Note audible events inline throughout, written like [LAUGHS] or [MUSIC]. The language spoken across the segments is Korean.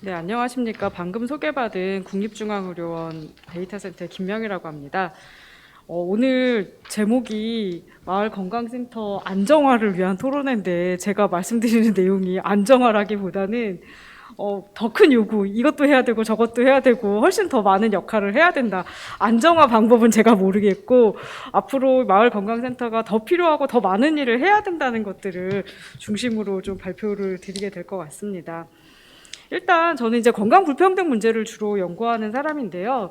네, 안녕하십니까. 방금 소개받은 국립중앙의료원 데이터센터의 김명이라고 합니다. 어, 오늘 제목이 마을 건강센터 안정화를 위한 토론회인데 제가 말씀드리는 내용이 안정화라기보다는 어, 더 큰 요구, 이것도 해야 되고 저것도 해야 되고 훨씬 더 많은 역할을 해야 된다. 안정화 방법은 제가 모르겠고 앞으로 마을 건강센터가 더 필요하고 더 많은 일을 해야 된다는 것들을 중심으로 좀 발표를 드리게 될 것 같습니다. 일단 저는 이제 건강 불평등 문제를 주로 연구하는 사람인데요.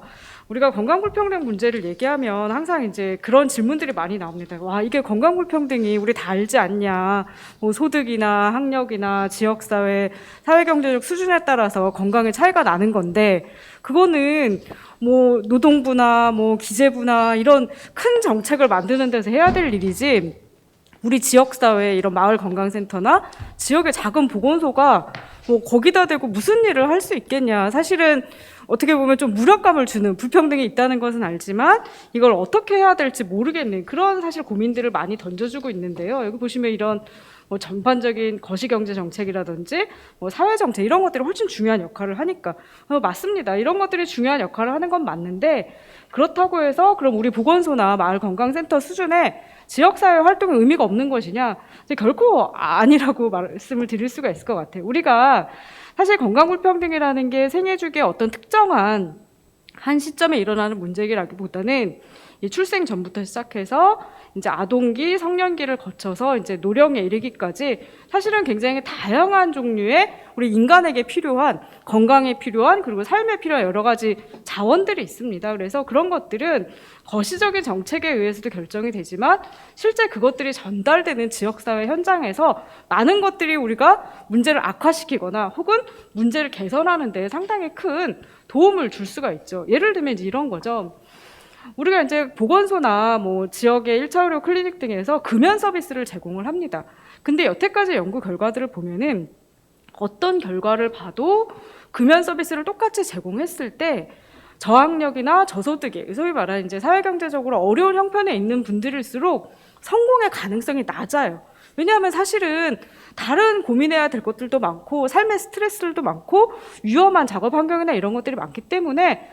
우리가 건강 불평등 문제를 얘기하면 항상 이제 그런 질문들이 많이 나옵니다. 와, 이게 건강 불평등이 우리 다 알지 않냐. 뭐 소득이나 학력이나 지역 사회, 사회 경제적 수준에 따라서 건강의 차이가 나는 건데 그거는 뭐 노동부나 뭐 기재부나 이런 큰 정책을 만드는 데서 해야 될 일이지. 우리 지역 사회 이런 마을 건강센터나 지역의 작은 보건소가 뭐 거기다 대고 무슨 일을 할 수 있겠냐. 사실은 어떻게 보면 좀 무력감을 주는 불평등이 있다는 것은 알지만 이걸 어떻게 해야 될지 모르겠는 그런 사실 고민들을 많이 던져주고 있는데요. 여기 보시면 이런 뭐 전반적인 거시경제 정책이라든지 뭐 사회 정책 이런 것들이 훨씬 중요한 역할을 하니까 어, 맞습니다. 이런 것들이 중요한 역할을 하는 건 맞는데 그렇다고 해서 그럼 우리 보건소나 마을 건강센터 수준의 지역사회 활동의 의미가 없는 것이냐? 결코 아니라고 말씀을 드릴 수가 있을 것 같아요. 우리가 사실 건강 불평등이라는 게 생애 주기의 어떤 특정한 한 시점에 일어나는 문제라기보다는 이 출생 전부터 시작해서 이제 아동기, 성년기를 거쳐서 이제 노령에 이르기까지 사실은 굉장히 다양한 종류의 우리 인간에게 필요한 건강에 필요한 그리고 삶에 필요한 여러 가지 자원들이 있습니다. 그래서 그런 것들은 거시적인 정책에 의해서도 결정이 되지만 실제 그것들이 전달되는 지역사회 현장에서 많은 것들이 우리가 문제를 악화시키거나 혹은 문제를 개선하는 데 상당히 큰 도움을 줄 수가 있죠. 예를 들면 이제 이런 거죠. 우리가 이제 보건소나 뭐 지역의 1차 의료 클리닉 등에서 금연 서비스를 제공을 합니다. 근데 여태까지 연구 결과들을 보면은 어떤 결과를 봐도 금연 서비스를 똑같이 제공했을 때 저학력이나 저소득의 소위 말하는 이제 사회경제적으로 어려운 형편에 있는 분들일수록 성공의 가능성이 낮아요. 왜냐하면 사실은 다른 고민해야 될 것들도 많고 삶의 스트레스들도 많고 위험한 작업 환경이나 이런 것들이 많기 때문에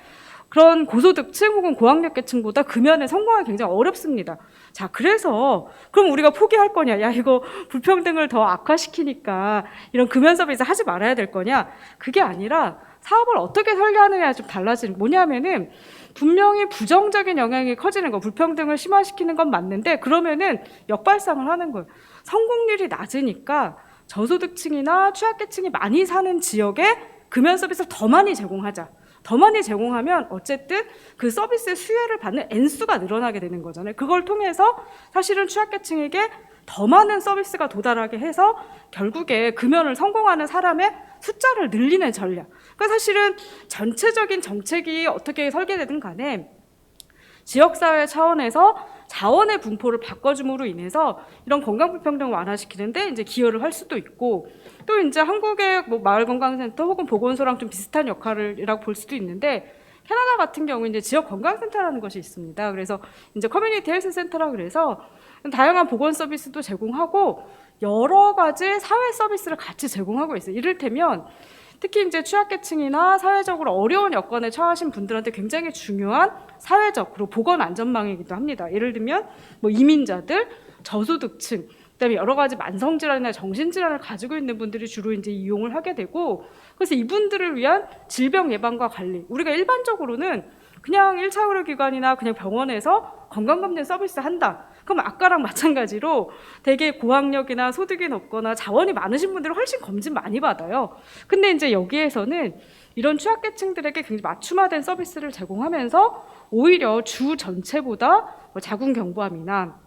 그런 고소득층 혹은 고학력계층보다 금연에 성공하기 굉장히 어렵습니다. 자, 그래서 그럼 우리가 포기할 거냐? 야, 이거 불평등을 더 악화시키니까 이런 금연 서비스 하지 말아야 될 거냐? 그게 아니라 사업을 어떻게 설계하느냐에 좀 달라지는 뭐냐면은 분명히 부정적인 영향이 커지는 거, 불평등을 심화시키는 건 맞는데 그러면은 역발상을 하는 거예요. 성공률이 낮으니까 저소득층이나 취약계층이 많이 사는 지역에 금연 서비스를 더 많이 제공하자. 더 많이 제공하면 어쨌든 그 서비스의 수혜를 받는 N수가 늘어나게 되는 거잖아요. 그걸 통해서 사실은 취약계층에게 더 많은 서비스가 도달하게 해서 결국에 금연을 성공하는 사람의 숫자를 늘리는 전략. 그러니까 사실은 전체적인 정책이 어떻게 설계되든 간에 지역사회 차원에서 자원의 분포를 바꿔줌으로 인해서 이런 건강 불평등을 완화시키는데 이제 기여를 할 수도 있고 또 이제 한국의 뭐 마을 건강센터 혹은 보건소랑 좀 비슷한 역할이라고 볼 수도 있는데 캐나다 같은 경우 이제 지역 건강센터라는 것이 있습니다. 그래서 이제 커뮤니티 헬스 센터라 그래서 다양한 보건 서비스도 제공하고 여러 가지 사회 서비스를 같이 제공하고 있어요. 이를테면 특히 이제 취약계층이나 사회적으로 어려운 여건에 처하신 분들한테 굉장히 중요한 사회적 그리고 보건 안전망이기도 합니다. 예를 들면 뭐 이민자들, 저소득층, 그다음에 여러 가지 만성 질환이나 정신 질환을 가지고 있는 분들이 주로 이제 이용을 하게 되고 그래서 이분들을 위한 질병 예방과 관리 우리가 일반적으로는 그냥 1차 의료기관이나 그냥 병원에서 건강검진 서비스 한다. 그럼 아까랑 마찬가지로 되게 고학력이나 소득이 높거나 자원이 많으신 분들은 훨씬 검진 많이 받아요. 근데 이제 여기에서는 이런 취약계층들에게 굉장히 맞춤화된 서비스를 제공하면서 오히려 주 전체보다 뭐 자궁경부암이나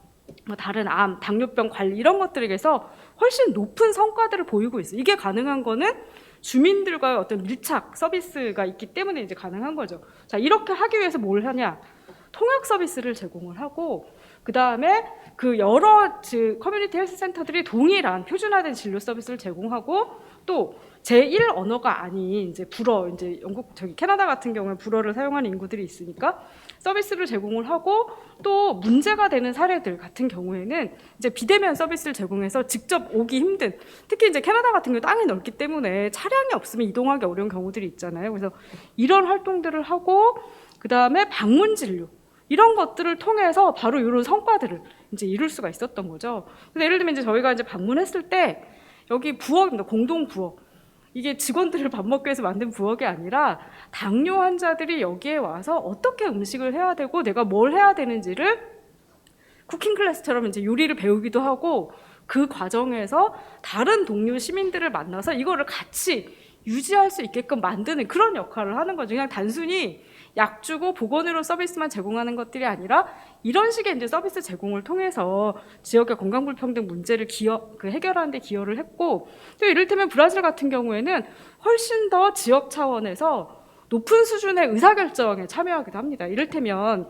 뭐 다른 암, 당뇨병 관리 이런 것들에게서 훨씬 높은 성과들을 보이고 있어요. 이게 가능한 거는 주민들과의 어떤 밀착 서비스가 있기 때문에 이제 가능한 거죠. 자, 이렇게 하기 위해서 뭘 하냐? 통역 서비스를 제공을 하고 그 다음에 그 여러 그 커뮤니티 헬스 센터들이 동일한 표준화된 진료 서비스를 제공하고 또 제1 언어가 아닌 이제 불어 이제 영국 저기 캐나다 같은 경우에 불어를 사용하는 인구들이 있으니까 서비스를 제공을 하고 또 문제가 되는 사례들 같은 경우에는 이제 비대면 서비스를 제공해서 직접 오기 힘든 특히 이제 캐나다 같은 경우 땅이 넓기 때문에 차량이 없으면 이동하기 어려운 경우들이 있잖아요. 그래서 이런 활동들을 하고 그 다음에 방문 진료 이런 것들을 통해서 바로 이런 성과들을 이제 이룰 수가 있었던 거죠. 근데 예를 들면 이제 저희가 이제 방문했을 때 여기 부엌입니다. 공동 부엌. 이게 직원들을 밥 먹기 위해서 만든 부엌이 아니라 당뇨 환자들이 여기에 와서 어떻게 음식을 해야 되고 내가 뭘 해야 되는지를 쿠킹 클래스처럼 이제 요리를 배우기도 하고 그 과정에서 다른 동료 시민들을 만나서 이거를 같이 유지할 수 있게끔 만드는 그런 역할을 하는 거죠. 그냥 단순히 약 주고 보건의료 서비스만 제공하는 것들이 아니라 이런 식의 이제 서비스 제공을 통해서 지역의 건강 불평등 문제를 기여 그 해결하는 데 기여를 했고 또 이를테면 브라질 같은 경우에는 훨씬 더 지역 차원에서 높은 수준의 의사 결정에 참여하기도 합니다. 이를테면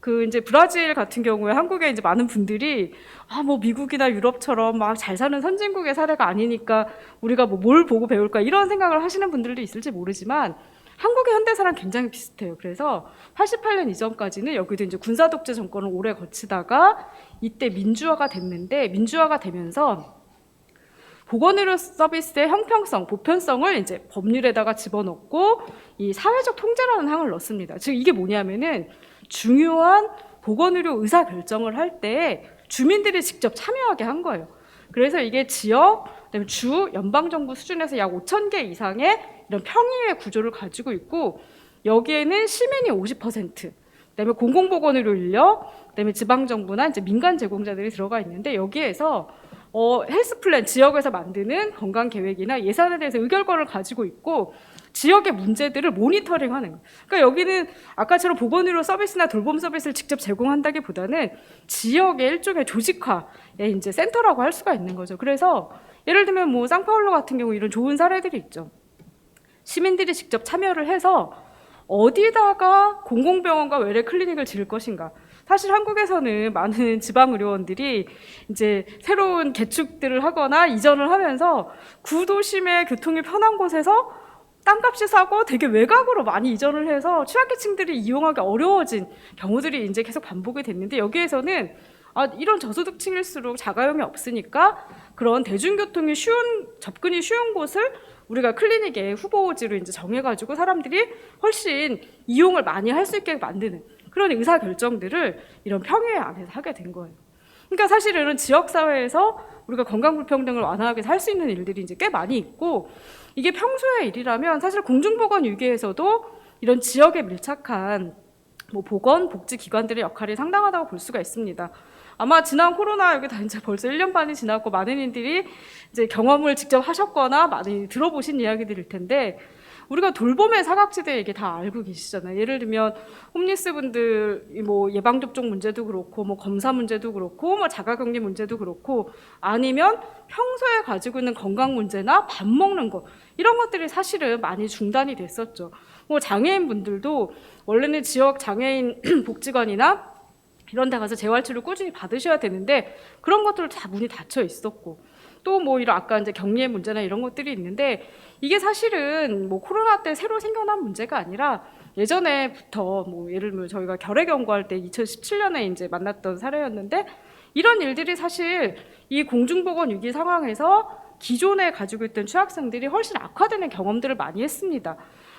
그 이제 브라질 같은 경우에 한국에 이제 많은 분들이 아 뭐 미국이나 유럽처럼 막 잘 사는 선진국의 사례가 아니니까 우리가 뭐 뭘 보고 배울까 이런 생각을 하시는 분들도 있을지 모르지만 한국의 현대사랑 굉장히 비슷해요. 그래서 88년 이전까지는 여기도 이제 군사 독재 정권을 오래 거치다가 이때 민주화가 됐는데 민주화가 되면서 보건의료 서비스의 형평성, 보편성을 이제 법률에다가 집어넣고 이 사회적 통제라는 항을 넣습니다. 즉 이게 뭐냐면은 중요한 보건의료 의사 결정을 할 때 주민들이 직접 참여하게 한 거예요. 그래서 이게 지역, 그다음에 주, 연방 정부 수준에서 약 5천 개 이상의 이런 평의회 구조를 가지고 있고 여기에는 시민이 50%, 그다음에 공공보건의료 인력, 그다음에 지방 정부나 이제 민간 제공자들이 들어가 있는데 여기에서 어, 헬스 플랜 지역에서 만드는 건강 계획이나 예산에 대해서 의결권을 가지고 있고 지역의 문제들을 모니터링하는 거예요. 그러니까 여기는 아까처럼 보건의료 서비스나 돌봄 서비스를 직접 제공한다기보다는 지역의 일종의 조직화의 이제 센터라고 할 수가 있는 거죠. 그래서 예를 들면 뭐 상파울로 같은 경우 이런 좋은 사례들이 있죠. 시민들이 직접 참여를 해서 어디다가 공공병원과 외래 클리닉을 지을 것인가. 사실 한국에서는 많은 [LAUGHS] 지방 의료원들이 이제 새로운 개축들을 하거나 이전을 하면서 구도심의 교통이 편한 곳에서 땅값이 싸고 되게 외곽으로 많이 이전을 해서 취약계층들이 이용하기 어려워진 경우들이 이제 계속 반복이 됐는데 여기에서는 아, 이런 저소득층일수록 자가용이 없으니까 그런 대중교통이 쉬운 접근이 쉬운 곳을 우리가 클리닉의 후보지로 이제 정해가지고 사람들이 훨씬 이용을 많이 할 수 있게 만드는 그런 의사 결정들을 이런 평의회 안에서 하게 된 거예요. 그러니까 사실 이런 지역 사회에서 우리가 건강 불평등을 완화하게 할수 있는 일들이 이제 꽤 많이 있고 이게 평소의 일이라면 사실 공중보건 위기에서도 이런 지역에 밀착한 뭐 보건 복지 기관들의 역할이 상당하다고 볼 수가 있습니다. 아마 지난 코로나 여기 다 이제 벌써 1년 반이 지났고 많은 이들이 이제 경험을 직접 하셨거나 많이 들어보신 이야기들일 텐데 우리가 돌봄의 사각지대 얘기 다 알고 계시잖아요. 예를 들면 홈리스 분들 뭐 예방 접종 문제도 그렇고 뭐 검사 문제도 그렇고 뭐 자가 격리 문제도 그렇고 아니면 평소에 가지고 있는 건강 문제나 밥 먹는 거 이런 것들이 사실은 많이 중단이 됐었죠. 뭐 장애인 분들도 원래는 지역 장애인 [CLEARS THROAT] 복지관이나 이런 데 가서 재활치료 꾸준히 받으셔야 되는데 그런 것들 다 문이 닫혀 있었고 또 뭐 이런 아까 이제 격리의 문제나 이런 것들이 있는데 이게 사실은 뭐 코로나 때 새로 생겨난 문제가 아니라 예전에부터 뭐 예를 들면 저희가 결핵 연구할 때 2017년에 이제 만났던 사례였는데 이런 일들이 사실 이 공중보건 위기 상황에서 기존에 가지고 있던 취약생들이 훨씬 악화되는 경험들을 많이 했습니다.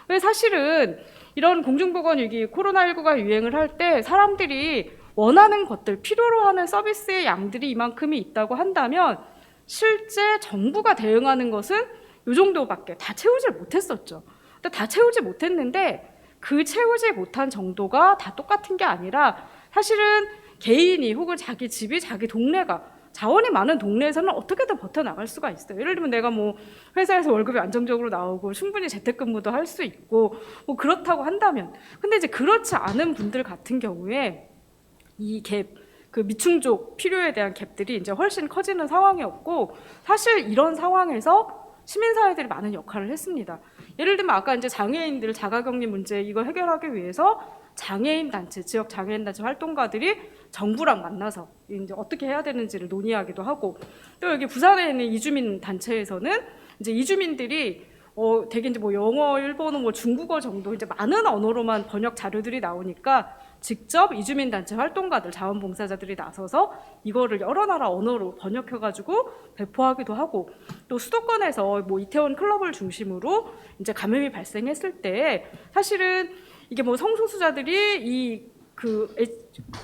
왜 사실은 이런 공중보건 위기 코로나19가 유행을 할 때 사람들이 원하는 것들 필요로 하는 서비스의 양들이 이만큼이 있다고 한다면 실제 정부가 대응하는 것은 이 정도밖에 다 채우질 못했었죠. 근데 다 채우지 못했는데 그 채우지 못한 정도가 다 똑같은 게 아니라 사실은 개인이 혹은 자기 집이 자기 동네가 자원이 많은 동네에서는 어떻게든 버텨나갈 수가 있어요. 예를 들면 내가 뭐 회사에서 월급이 안정적으로 나오고 충분히 재택근무도 할 수 있고 뭐 그렇다고 한다면 근데 이제 그렇지 않은 분들 같은 경우에 이 갭, 그 미충족 필요에 대한 갭들이 이제 훨씬 커지는 상황이었고 사실 이런 상황에서 시민사회들이 많은 역할을 했습니다. 예를 들면 아까 이제 장애인들 자가격리 문제 이거 해결하기 위해서 장애인 단체, 지역 장애인 단체 활동가들이 정부랑 만나서 이제 어떻게 해야 되는지를 논의하기도 하고 또 여기 부산에 있는 이주민 단체에서는 이제 이주민들이 어, 되게 이제 뭐 영어, 일본어, 뭐 중국어 정도 이제 많은 언어로만 번역 자료들이 나오니까 직접 이주민 단체 활동가들, 자원봉사자들이 나서서 이거를 여러 나라 언어로 번역해 가지고 배포하기도 하고 또 수도권에서 뭐 이태원 클럽을 중심으로 이제 감염이 발생했을 때 사실은 이게 뭐 성소수자들이 이그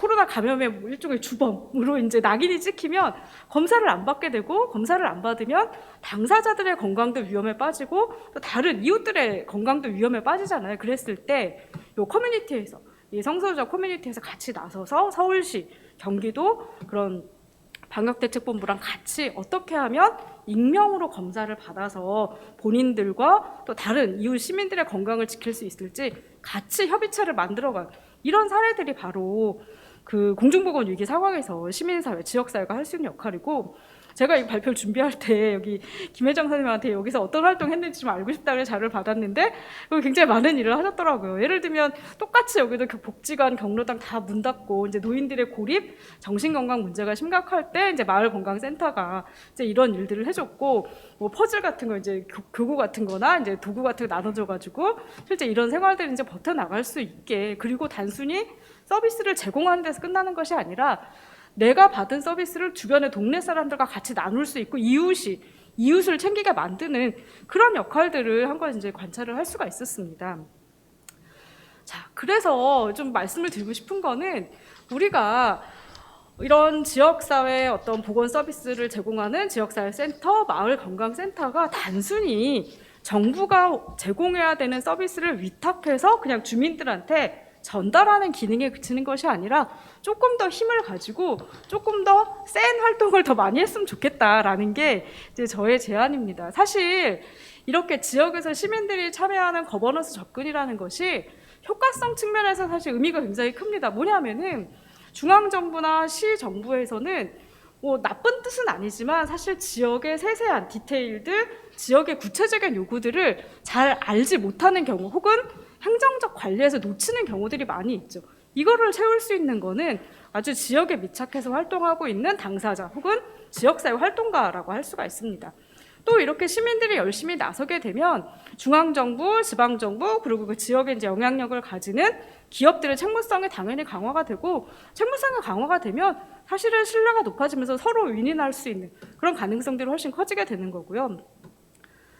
코로나 감염의 뭐 일종의 주범으로 이제 낙인이 찍히면 검사를 안 받게 되고 검사를 안 받으면 당사자들의 건강도 위험에 빠지고 또 다른 이웃들의 건강도 위험에 빠지잖아요. 그랬을 때 요 커뮤니티에서 이 성소수자 커뮤니티에서 같이 나서서 서울시, 경기도 그런 방역대책본부랑 같이 어떻게 하면 익명으로 검사를 받아서 본인들과 또 다른 이웃 시민들의 건강을 지킬 수 있을지 같이 협의체를 만들어간 이런 사례들이 바로 그 공중보건 위기 상황에서 시민사회, 지역사회가 할 수 있는 역할이고 제가 이 발표를 준비할 때 여기 김혜정 선생님한테 여기서 어떤 활동 했는지 좀 알고 싶다는 자료를 받았는데 굉장히 많은 일을 하셨더라고요. 예를 들면 똑같이 여기도 그 복지관, 경로당 다 문 닫고 이제 노인들의 고립, 정신건강 문제가 심각할 때 이제 마을건강센터가 이제 이런 일들을 해줬고 뭐 퍼즐 같은 거 이제 교- 교구 같은 거나 이제 도구 같은 거 나눠줘가지고 실제 이런 생활들을 이제 버텨 나갈 수 있게 그리고 단순히 서비스를 제공하는 데서 끝나는 것이 아니라 내가 받은 서비스를 주변의 동네 사람들과 같이 나눌 수 있고 이웃이 이웃을 챙기게 만드는 그런 역할들을 한건 이제 관찰을 할 수가 있었습니다. 자, 그래서 좀 말씀을 드리고 싶은 거는 우리가 이런 지역사회 어떤 보건 서비스를 제공하는 지역사회 센터, 마을 건강센터가 단순히 정부가 제공해야 되는 서비스를 위탁해서 그냥 주민들한테 전달하는 기능에 그치는 것이 아니라 조금 더 힘을 가지고 조금 더 센 활동을 더 많이 했으면 좋겠다라는 게 이제 저의 제안입니다. 사실 이렇게 지역에서 시민들이 참여하는 거버넌스 접근이라는 것이 효과성 측면에서 사실 의미가 굉장히 큽니다. 뭐냐면은 중앙 정부나 시 정부에서는 뭐 나쁜 뜻은 아니지만 사실 지역의 세세한 디테일들, 지역의 구체적인 요구들을 잘 알지 못하는 경우 혹은 행정적 관리에서 놓치는 경우들이 많이 있죠. 이거를 채울 수 있는 거는 아주 지역에 밀착해서 활동하고 있는 당사자 혹은 지역사회 활동가라고 할 수가 있습니다. 또 이렇게 시민들이 열심히 나서게 되면 중앙정부, 지방정부 그리고 그 지역에 이제 영향력을 가지는 기업들의 책무성이 당연히 강화가 되고 책무성이 강화가 되면 사실은 신뢰가 높아지면서 서로 윈윈할 수 있는 그런 가능성들이 훨씬 커지게 되는 거고요.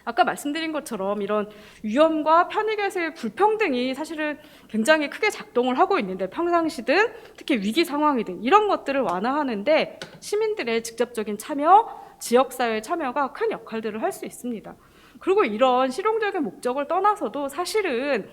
아까 말씀드린 것처럼 이런 위험과 편익에서의 불평등이 사실은 굉장히 크게 작동을 하고 있는데 평상시든 특히 위기 상황이든 이런 것들을 완화하는데 시민들의 직접적인 참여, 지역사회 참여가 큰 역할들을 할 수 있습니다. 그리고 이런 실용적인 목적을 떠나서도 사실은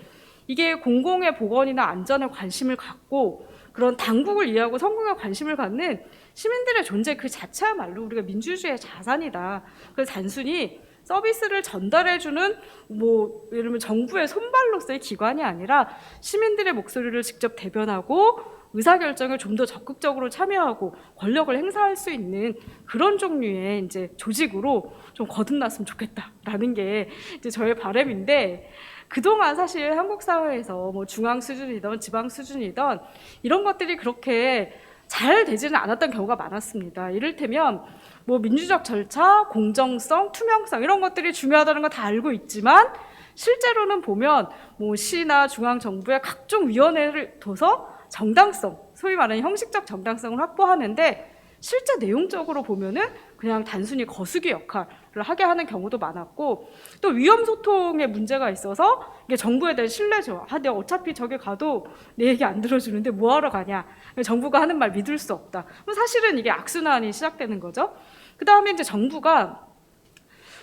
이게 공공의 보건이나 안전에 관심을 갖고 그런 당국을 이해하고 성공에 관심을 갖는 시민들의 존재 그 자체야말로 우리가 민주주의의 자산이다. 그래서 단순히 서비스를 전달해주는 뭐 예를 들면 정부의 손발로서의 기관이 아니라 시민들의 목소리를 직접 대변하고 의사결정에 좀더 적극적으로 참여하고 권력을 행사할 수 있는 그런 종류의 이제 조직으로 좀 거듭났으면 좋겠다라는 게 이제 저의 바람인데 그동안 사실 한국 사회에서 뭐 중앙 수준이든 지방 수준이든 이런 것들이 그렇게 잘 되지는 않았던 경우가 많았습니다. 이를테면 뭐 민주적 절차, 공정성, 투명성 이런 것들이 중요하다는 거 다 알고 있지만 실제로는 보면 뭐 시나 중앙 정부의 각종 위원회를 둬서 정당성, 소위 말하는 형식적 정당성을 확보하는데 실제 내용적으로 보면은 그냥 단순히 거수기 역할을 하게 하는 경우도 많았고 또 위험 소통에 문제가 있어서 이게 정부에 대한 신뢰죠. 아, 내가 어차피 저기 가도 내 얘기 안 들어주는데 뭐하러 가냐. 정부가 하는 말 믿을 수 없다. 사실은 이게 악순환이 시작되는 거죠. 그 다음에 이제 정부가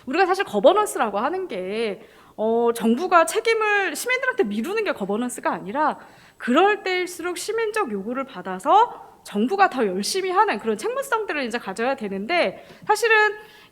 우리가 사실 거버넌스라고 하는 게 어, 정부가 책임을 시민들한테 미루는 게 거버넌스가 아니라 그럴 때일수록 시민적 요구를 받아서 정부가 더 열심히 하는 그런 책무성들을 이제 가져야 되는데 사실은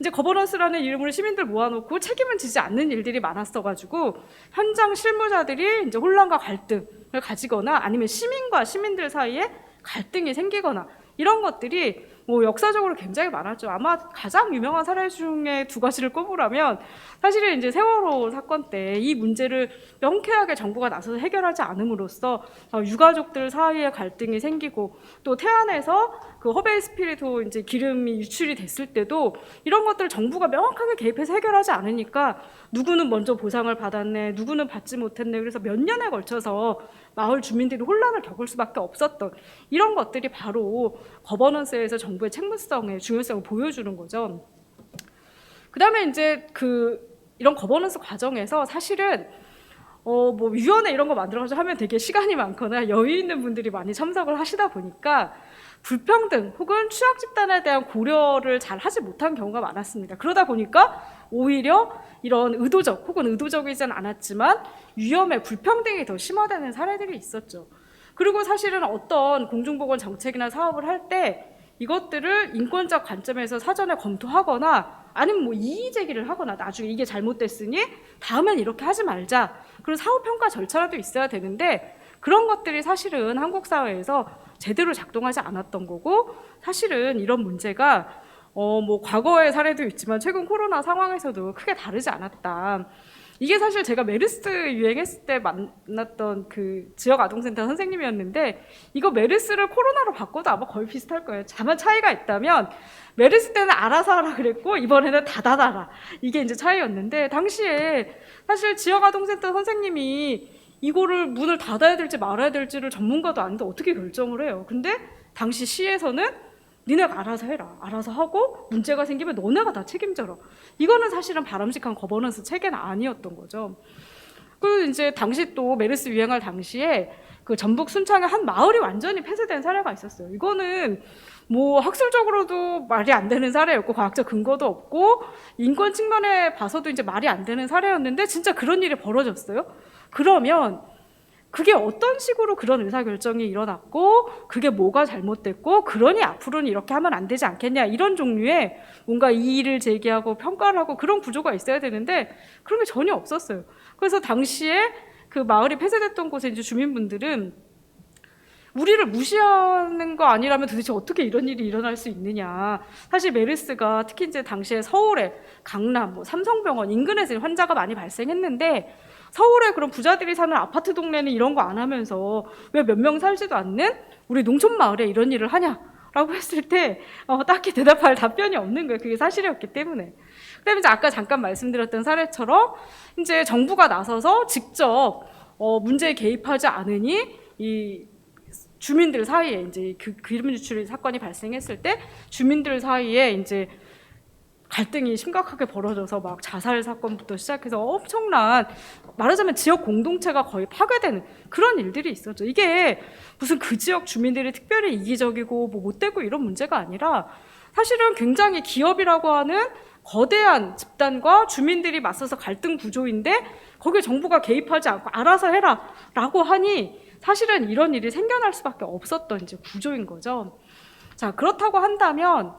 이제 거버넌스라는 이름으로 시민들 모아놓고 책임을 지지 않는 일들이 많았어가지고 현장 실무자들이 이제 혼란과 갈등을 가지거나 아니면 시민과 시민들 사이에 갈등이 생기거나 이런 것들이 뭐 역사적으로 굉장히 많았죠. 아마 가장 유명한 사례 중에 두 가지를 꼽으라면 사실은 이제 세월호 사건 때 이 문제를 명쾌하게 정부가 나서서 해결하지 않음으로써 어, 유가족들 사이에 갈등이 생기고 또 태안에서 그 허베이 스피리토 이제 기름이 유출이 됐을 때도 이런 것들을 정부가 명확하게 개입해서 해결하지 않으니까 누구는 먼저 보상을 받았네, 누구는 받지 못했네. 그래서 몇 년에 걸쳐서 마을 주민들이 혼란을 겪을 수밖에 없었던 이런 것들이 바로 거버넌스에서 정부의 책무성의 중요성을 보여주는 거죠. 그다음에 이제 그 이런 거버넌스 과정에서 사실은 어 뭐 위원회 이런 거 만들어서 하면 되게 시간이 많거나 여유 있는 분들이 많이 참석을 하시다 보니까 불평등 혹은 취약 집단에 대한 고려를 잘 하지 못한 경우가 많았습니다. 그러다 보니까 오히려 이런 의도적 혹은 의도적이진 않았지만 위험에 불평등이 더 심화되는 사례들이 있었죠. 그리고 사실은 어떤 공중보건 정책이나 사업을 할 때 이것들을 인권적 관점에서 사전에 검토하거나 아니면 뭐 이의 제기를 하거나 나중에 이게 잘못됐으니 다음엔 이렇게 하지 말자. 그런 사후 평가 절차라도 있어야 되는데 그런 것들이 사실은 한국 사회에서 제대로 작동하지 않았던 거고 사실은 이런 문제가 어 뭐 과거의 사례도 있지만 최근 코로나 상황에서도 크게 다르지 않았다. 이게 사실 제가 메르스 유행했을 때 만났던 그 지역 아동센터 선생님이었는데 이거 메르스를 코로나로 바꿔도 아마 거의 비슷할 거예요. 다만 차이가 있다면 메르스 때는 알아서 하라 그랬고 이번에는 닫아달라 이게 이제 차이였는데 당시에 사실 지역 아동센터 선생님이 이거를 문을 닫아야 될지 말아야 될지를 전문가도 아닌데 어떻게 결정을 해요? 근데 당시 시에서는 니네가 알아서 해라. 알아서 하고 문제가 생기면 너네가 다 책임져라. 이거는 사실은 바람직한 거버넌스 체계는 아니었던 거죠. 그리고 이제 당시 또 메르스 유행할 당시에 그 전북 순창의 한 마을이 완전히 폐쇄된 사례가 있었어요. 이거는 뭐 학술적으로도 말이 안 되는 사례였고 과학적 근거도 없고 인권 측면에 봐서도 이제 말이 안 되는 사례였는데 진짜 그런 일이 벌어졌어요. 그러면 그게 어떤 식으로 그런 의사결정이 일어났고 그게 뭐가 잘못됐고 그러니 앞으로는 이렇게 하면 안 되지 않겠냐 이런 종류의 뭔가 이의를 제기하고 평가를 하고 그런 구조가 있어야 되는데 그런 게 전혀 없었어요. 그래서 당시에 그 마을이 폐쇄됐던 곳에 이제 주민분들은 우리를 무시하는 거 아니라면 도대체 어떻게 이런 일이 일어날 수 있느냐. 사실 메르스가 특히 이제 당시에 서울에 강남, 뭐 삼성병원 인근에서 환자가 많이 발생했는데 서울에 그런 부자들이 사는 아파트 동네는 이런 거 안 하면서 왜 몇 명 살지도 않는 우리 농촌 마을에 이런 일을 하냐? 라고 [LAUGHS] 했을 때 어, 딱히 대답할 답변이 없는 거예요. 그게 사실이었기 때문에. 그다음에 이제 아까 잠깐 말씀드렸던 사례처럼 이제 정부가 나서서 직접 어, 문제에 개입하지 않으니 이 주민들 사이에 이제 그 기름 유출 사건이 발생했을 때 주민들 사이에 이제 갈등이 심각하게 벌어져서 막 자살 사건부터 시작해서 엄청난 말하자면 지역 공동체가 거의 파괴되는 그런 일들이 있었죠. 이게 무슨 그 지역 주민들이 특별히 이기적이고 뭐 못되고 이런 문제가 아니라 사실은 굉장히 기업이라고 하는 거대한 집단과 주민들이 맞서서 갈등 구조인데 거기에 정부가 개입하지 않고 알아서 해라 라고 하니 사실은 이런 일이 생겨날 수밖에 없었던 이제 구조인 거죠. 자 그렇다고 한다면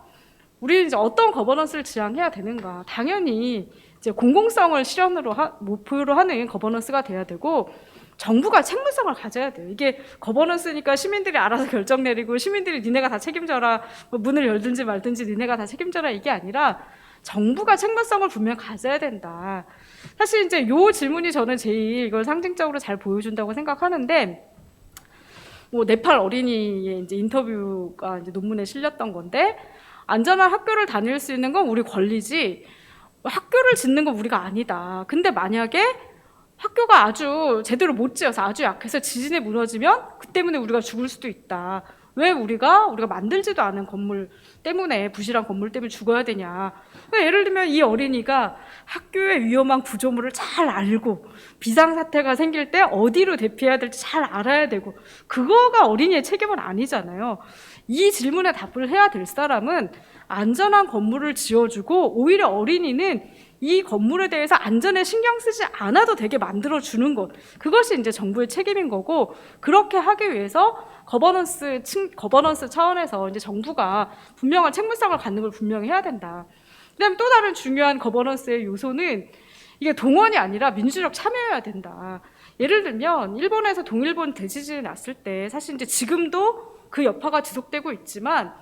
우리는 이제 어떤 거버넌스를 지향해야 되는가? 당연히 이제 공공성을 실현으로 하, 목표로 하는 거버넌스가 돼야 되고 정부가 책무성을 가져야 돼요. 이게 거버넌스니까 시민들이 알아서 결정 내리고 시민들이 니네가 다 책임져라, 뭐 문을 열든지 말든지 니네가 다 책임져라 이게 아니라 정부가 책무성을 분명 가져야 된다. 사실 이제 요 질문이 저는 제일 이걸 상징적으로 잘 보여준다고 생각하는데 뭐 네팔 어린이의 이제 인터뷰가 이제 논문에 실렸던 건데 안전한 학교를 다닐 수 있는 건 우리 권리지 학교를 짓는 건 우리가 아니다. 근데 만약에 학교가 아주 제대로 못 지어서 아주 약해서 지진에 무너지면 그 때문에 우리가 죽을 수도 있다. 왜 우리가 우리가 만들지도 않은 건물 때문에 부실한 건물 때문에 죽어야 되냐? 예를 들면 이 어린이가 학교의 위험한 구조물을 잘 알고 비상 사태가 생길 때 어디로 대피해야 될지 잘 알아야 되고 그거가 어린이의 책임은 아니잖아요. 이 질문에 답을 해야 될 사람은 안전한 건물을 지어주고 오히려 어린이는 이 건물에 대해서 안전에 신경 쓰지 않아도 되게 만들어 주는 것 그것이 이제 정부의 책임인 거고 그렇게 하기 위해서 거버넌스 층 거버넌스 차원에서 이제 정부가 분명한 책무성을 갖는 걸 분명히 해야 된다. 그다음에 또 다른 중요한 거버넌스의 요소는 이게 동원이 아니라 민주적 참여여야 된다. 예를 들면 일본에서 동일본 대지진이 났을 때 사실 이제 지금도 그 여파가 지속되고 있지만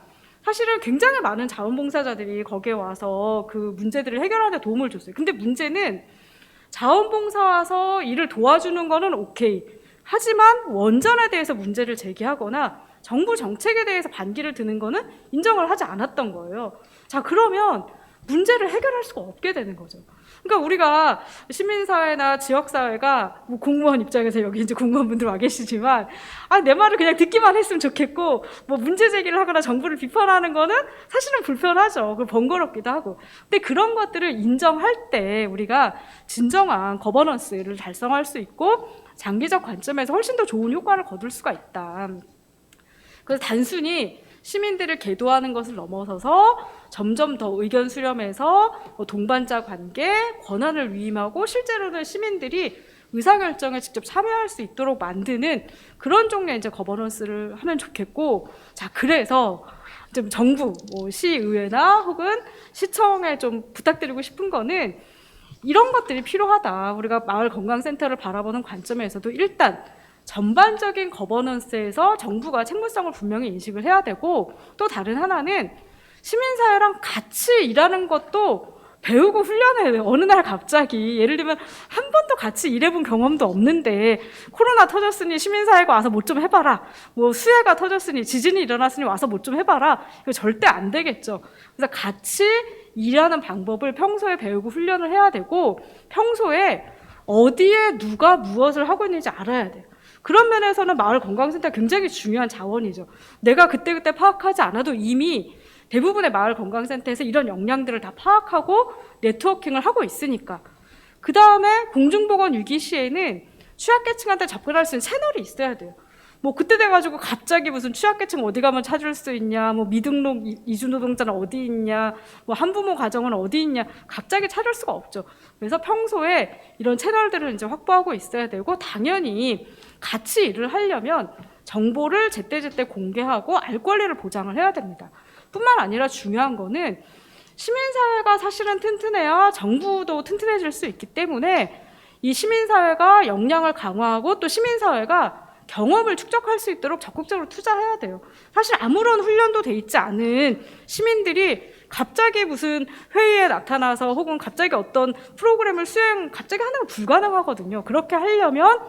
사실은 굉장히 많은 자원봉사자들이 거기에 와서 그 문제들을 해결하는 데 도움을 줬어요. 근데 문제는 자원봉사 와서 일을 도와주는 거는 오케이. 하지만 원전에 대해서 문제를 제기하거나 정부 정책에 대해서 반기를 드는 거는 인정을 하지 않았던 거예요. 자, 그러면 문제를 해결할 수가 없게 되는 거죠. 그러니까 우리가 시민사회나 지역사회가 뭐 공무원 입장에서 여기 이제 공무원분들 와 계시지만 아, 내 말을 그냥 듣기만 했으면 좋겠고 뭐 문제 제기를 하거나 정부를 비판하는 거는 사실은 불편하죠. 그 번거롭기도 하고. 근데 그런 것들을 인정할 때 우리가 진정한 거버넌스를 달성할 수 있고 장기적 관점에서 훨씬 더 좋은 효과를 거둘 수가 있다. 그래서 단순히 시민들을 계도하는 것을 넘어서서 점점 더 의견 수렴해서 뭐 동반자 관계, 권한을 위임하고 실제로는 시민들이 의사결정에 직접 참여할 수 있도록 만드는 그런 종류의 이제 거버넌스를 하면 좋겠고, 자 그래서 좀 정부, 뭐 시의회나 혹은 시청에 좀 부탁드리고 싶은 거는 이런 것들이 필요하다. 우리가 마을 건강센터를 바라보는 관점에서도 일단 전반적인 거버넌스에서 정부가 책무성을 분명히 인식을 해야 되고 또 다른 하나는 시민사회랑 같이 일하는 것도 배우고 훈련해야 돼요. 어느 날 갑자기 예를 들면 한 번도 같이 일해본 경험도 없는데 코로나 터졌으니 시민사회가 와서 뭐 좀 해봐라. 뭐 수해가 터졌으니 지진이 일어났으니 와서 뭐 좀 해봐라. 이거 절대 안 되겠죠. 그래서 같이 일하는 방법을 평소에 배우고 훈련을 해야 되고 평소에 어디에 누가 무엇을 하고 있는지 알아야 돼요. 그런 면에서는 마을 건강센터 굉장히 중요한 자원이죠. 내가 그때그때 파악하지 않아도 이미 대부분의 마을 건강센터에서 이런 역량들을 다 파악하고 네트워킹을 하고 있으니까. 그 다음에 공중보건 위기 시에는 취약계층한테 접근할 수 있는 채널이 있어야 돼요. 뭐 그때 돼가지고 갑자기 무슨 취약계층 어디 가면 찾을 수 있냐, 뭐 미등록 이- 이주노동자는 어디 있냐, 뭐 한부모 가정은 어디 있냐, 갑자기 찾을 수가 없죠. 그래서 평소에 이런 채널들을 이제 확보하고 있어야 되고 당연히 같이 일을 하려면 정보를 제때제때 공개하고 알 권리를 보장을 해야 됩니다. 뿐만 아니라 중요한 거는 시민사회가 사실은 튼튼해야 정부도 튼튼해질 수 있기 때문에 이 시민사회가 역량을 강화하고 또 시민사회가 경험을 축적할 수 있도록 적극적으로 투자해야 돼요. 사실 아무런 훈련도 돼 있지 않은 시민들이 갑자기 무슨 회의에 나타나서 혹은 갑자기 어떤 프로그램을 수행 갑자기 건 불가능하거든요. 그렇게 하려면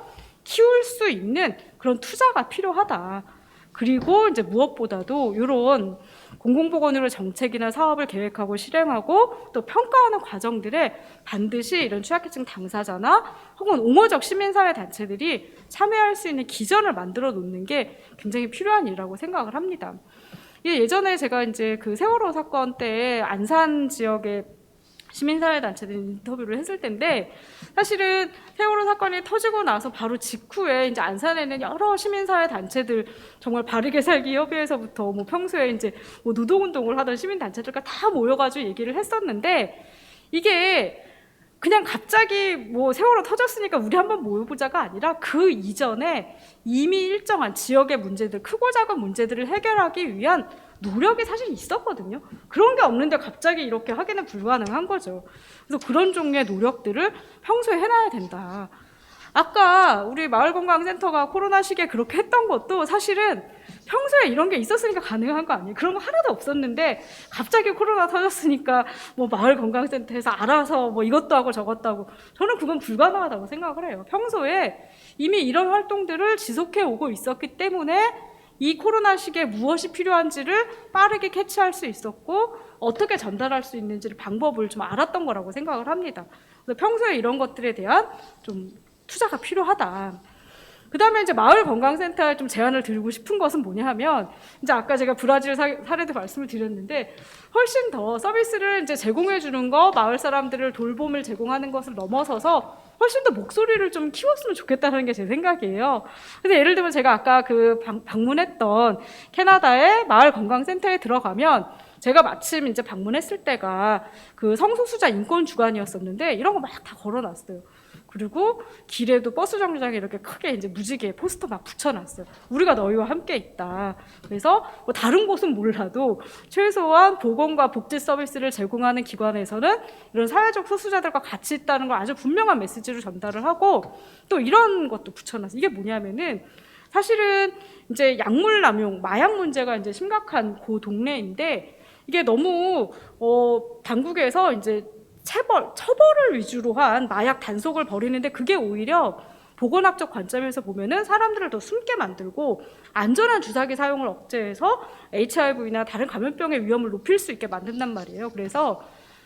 키울 수 있는 그런 투자가 필요하다. 그리고 이제 무엇보다도 이런 공공보건의료 정책이나 사업을 계획하고 실행하고 또 평가하는 과정들에 반드시 이런 취약계층 당사자나 혹은 옹호적 시민사회 단체들이 참여할 수 있는 기전을 만들어 놓는 게 굉장히 필요한 일이라고 생각을 합니다. 이게 예전에 제가 이제 그 세월호 사건 때 안산 지역의 시민사회 단체들 인터뷰를 했을 텐데 사실은 세월호 사건이 터지고 나서 바로 직후에 이제 안산에는 여러 시민사회 단체들 정말 바르게 살기 협의회에서부터 뭐 평소에 이제 뭐 노동운동을 하던 시민 단체들과 다 모여가지고 얘기를 했었는데 이게 그냥 갑자기 뭐 세월호 터졌으니까 우리 한번 모여보자가 아니라 그 이전에 이미 일정한 지역의 문제들, 크고 작은 문제들을 해결하기 위한 노력이 사실 있었거든요. 그런 게 없는데 갑자기 이렇게 하기는 불가능한 거죠. 그래서 그런 종류의 노력들을 평소에 해놔야 된다. 아까 우리 마을건강센터가 코로나 시기에 그렇게 했던 것도 사실은 평소에 이런 게 있었으니까 가능한 거 아니에요. 그런 거 하나도 없었는데 갑자기 코로나 터졌으니까 뭐 마을건강센터에서 알아서 뭐 이것도 하고 저것도 하고 저는 그건 불가능하다고 생각을 해요. 평소에 이미 이런 활동들을 지속해 오고 있었기 때문에 이 코로나 시기에 무엇이 필요한지를 빠르게 캐치할 수 있었고 어떻게 전달할 수 있는지를 방법을 좀 알았던 거라고 생각을 합니다. 그래서 평소에 이런 것들에 대한 좀 투자가 필요하다. 그 다음에 이제 마을 건강센터에 좀 제안을 드리고 싶은 것은 뭐냐 하면, 이제 아까 제가 브라질 사, 사례도 말씀을 드렸는데, 훨씬 더 서비스를 이제 제공해 주는 거, 마을 사람들을 돌봄을 제공하는 것을 넘어서서 훨씬 더 목소리를 좀 키웠으면 좋겠다는 게 제 생각이에요. 그래서 예를 들면 제가 아까 그 방, 방문했던 캐나다의 마을 건강센터에 들어가면, 제가 마침 이제 방문했을 때가 그 성소수자 인권 주간이었었는데, 이런 거 막 다 걸어놨어요. 그리고 길에도 버스 정류장에 이렇게 크게 이제 무지개 포스터 막 붙여놨어요. 우리가 너희와 함께 있다. 그래서 뭐 다른 곳은 몰라도 최소한 보건과 복지 서비스를 제공하는 기관에서는 이런 사회적 소수자들과 같이 있다는 걸 아주 분명한 메시지로 전달을 하고 또 이런 것도 붙여놨어요. 이게 뭐냐면은 사실은 이제 약물 남용, 마약 문제가 이제 심각한 그 동네인데 이게 너무 어 당국에서 이제 체벌, 처벌을 위주로 한 마약 단속을 벌이는데 그게 오히려 보건학적 관점에서 보면은 사람들을 더 숨게 만들고 안전한 주사기 사용을 억제해서 HIV나 다른 감염병의 위험을 높일 수 있게 만든단 말이에요. 그래서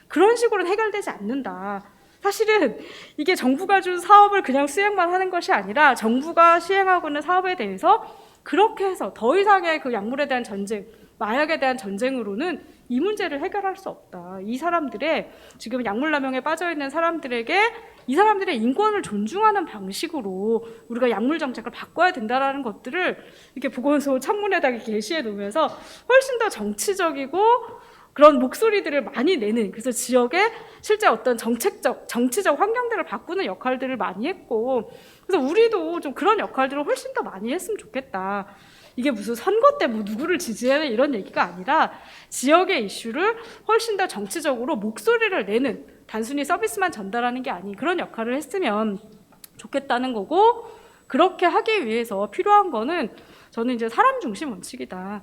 그런 식으로는 해결되지 않는다. 사실은 이게 정부가 준 사업을 그냥 수행만 하는 것이 아니라 정부가 시행하고 있는 사업에 대해서 그렇게 해서 더 이상의 그 약물에 대한 전쟁, 마약에 대한 전쟁으로는 이 문제를 해결할 수 없다. 이 사람들의 지금 약물 남용에 빠져 있는 사람들에게 이 사람들의 인권을 존중하는 방식으로 우리가 약물 정책을 바꿔야 된다라는 것들을 이렇게 보건소 창문에다가 게시해 놓으면서 훨씬 더 정치적이고 그런 목소리들을 많이 내는 그래서 지역에 실제 어떤 정책적 정치적 환경들을 바꾸는 역할들을 많이 했고 그래서 우리도 좀 그런 역할들을 훨씬 더 많이 했으면 좋겠다. 이게 무슨 선거 때 뭐 누구를 지지해야 돼 이런 얘기가 아니라 지역의 이슈를 훨씬 더 정치적으로 목소리를 내는 단순히 서비스만 전달하는 게 아닌 그런 역할을 했으면 좋겠다는 거고 그렇게 하기 위해서 필요한 거는 저는 이제 사람 중심 원칙이다.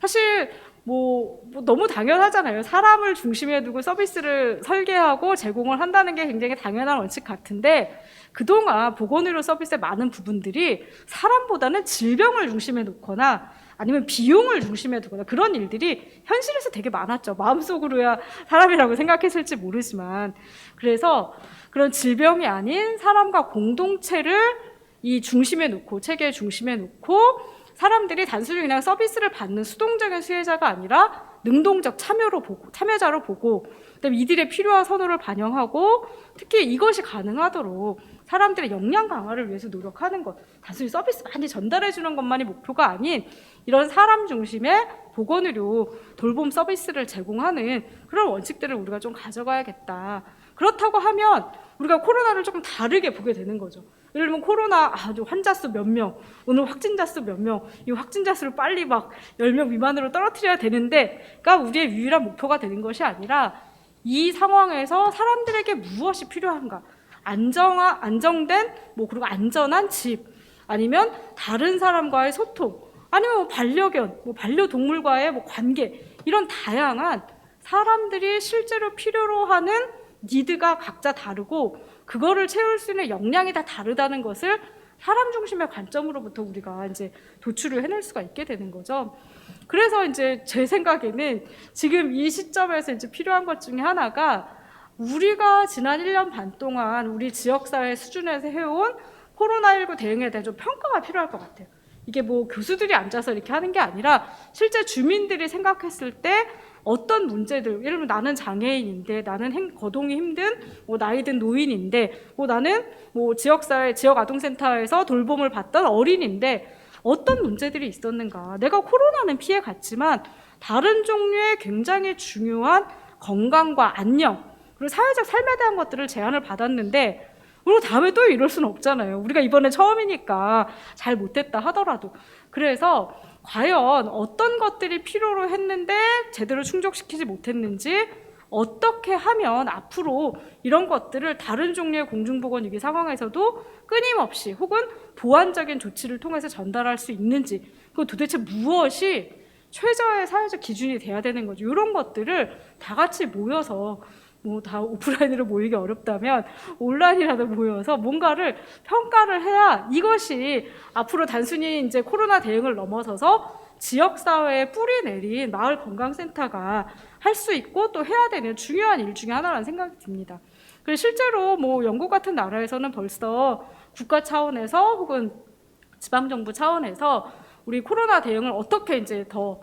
사실 뭐, 뭐 너무 당연하잖아요. 사람을 중심에 두고 서비스를 설계하고 제공을 한다는 게 굉장히 당연한 원칙 같은데 그동안 보건의료 서비스의 많은 부분들이 사람보다는 질병을 중심에 놓거나 아니면 비용을 중심에 두거나 그런 일들이 현실에서 되게 많았죠. 마음속으로야 사람이라고 생각했을지 모르지만 그래서 그런 질병이 아닌 사람과 공동체를 이 중심에 놓고 체계의 중심에 놓고 사람들이 단순히 그냥 서비스를 받는 수동적인 수혜자가 아니라 능동적 참여로 보고 참여자로 보고 그다음에 이들의 필요한 선호를 반영하고 특히 이것이 가능하도록 사람들의 역량 강화를 위해서 노력하는 것 단순히 서비스 많이 전달해 주는 것만이 목표가 아닌 이런 사람 중심의 보건 의료 돌봄 서비스를 제공하는 그런 원칙들을 우리가 좀 가져가야겠다. 그렇다고 하면 우리가 코로나를 조금 다르게 보게 되는 거죠. 예를 들면 코로나 환자 수 몇 명, 오늘 확진자 수 몇 명, 이 확진자 수를 빨리 막 10명 미만으로 떨어뜨려야 되는데가 우리의 유일한 목표가 되는 것이 아니라 이 상황에서 사람들에게 무엇이 필요한가? 안정화, 안정된, 뭐, 그리고 안전한 집, 아니면 다른 사람과의 소통, 아니면 뭐 반려견, 뭐 반려동물과의 뭐 관계, 이런 다양한 사람들이 실제로 필요로 하는 니드가 각자 다르고 그거를 채울 수 있는 역량이 다 다르다는 것을 사람 중심의 관점으로부터 우리가 이제 도출을 해낼 수가 있게 되는 거죠. 그래서 이제 제 생각에는 지금 이 시점에서 이제 필요한 것 중에 하나가 우리가 지난 1년 반 동안 우리 지역사회 수준에서 해온 코로나19 대응에 대한 좀 평가가 필요할 것 같아요. 이게 뭐 교수들이 앉아서 이렇게 하는 게 아니라 실제 주민들이 생각했을 때 어떤 문제들, 예를 들면 나는 장애인인데, 나는 행, 거동이 힘든 뭐 나이든 노인인데, 뭐 나는 뭐 지역사회, 지역 아동센터에서 돌봄을 받던 어린인데, 어떤 문제들이 있었는가. 내가 코로나는 피해 갔지만, 다른 종류의 굉장히 중요한 건강과 안녕, 그리고 사회적 삶에 대한 것들을 제안을 받았는데, 그리고 다음에 또 이럴 수는 없잖아요. 우리가 이번에 처음이니까 잘 못했다 하더라도. 그래서 과연 어떤 것들이 필요로 했는데 제대로 충족시키지 못했는지 어떻게 하면 앞으로 이런 것들을 다른 종류의 공중보건 위기 상황에서도 끊임없이 혹은 보완적인 조치를 통해서 전달할 수 있는지 그 도대체 무엇이 최저의 사회적 기준이 돼야 되는 거죠. 이런 것들을 다 같이 모여서 뭐 다 오프라인으로 모이기 어렵다면 온라인이라도 모여서 뭔가를 평가를 해야 이것이 앞으로 단순히 이제 코로나 대응을 넘어서서 지역 사회에 뿌리 내린 마을 건강센터가 할 수 있고 또 해야 되는 중요한 일 중에 하나라는 생각이 듭니다. 그리고 실제로 뭐 영국 같은 나라에서는 벌써 국가 차원에서 혹은 지방 정부 차원에서 우리 코로나 대응을 어떻게 이제 더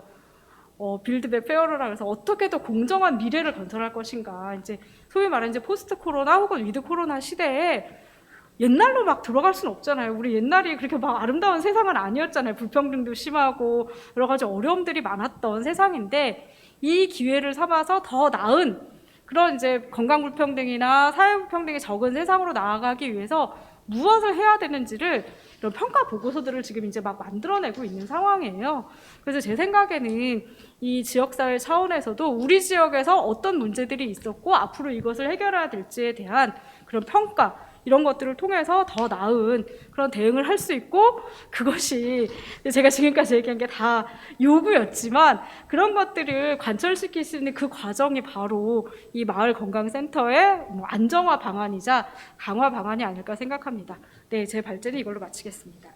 어, 빌드백 페어러라 그래서 어떻게 더 공정한 미래를 건설할 것인가. 이제 소위 말하는 이제 포스트 코로나 혹은 위드 코로나 시대에 옛날로 막 들어갈 수는 없잖아요. 우리 옛날이 그렇게 막 아름다운 세상은 아니었잖아요. 불평등도 심하고 여러 가지 어려움들이 많았던 세상인데 이 기회를 삼아서 더 나은 그런 이제 건강 불평등이나 사회 불평등이 적은 세상으로 나아가기 위해서 무엇을 해야 되는지를 이런 평가 보고서들을 지금 이제 막 만들어내고 있는 상황이에요. 그래서 제 생각에는 이 지역사회 차원에서도 우리 지역에서 어떤 문제들이 있었고 앞으로 이것을 해결해야 될지에 대한 그런 평가 이런 것들을 통해서 더 나은 그런 대응을 할 수 있고 그것이 제가 지금까지 얘기한 게 다 요구였지만 그런 것들을 관철시킬 수 있는 그 과정이 바로 이 마을 건강센터의 뭐 안정화 방안이자 강화 방안이 아닐까 생각합니다. 네, 제 발제는 이걸로 마치겠습니다.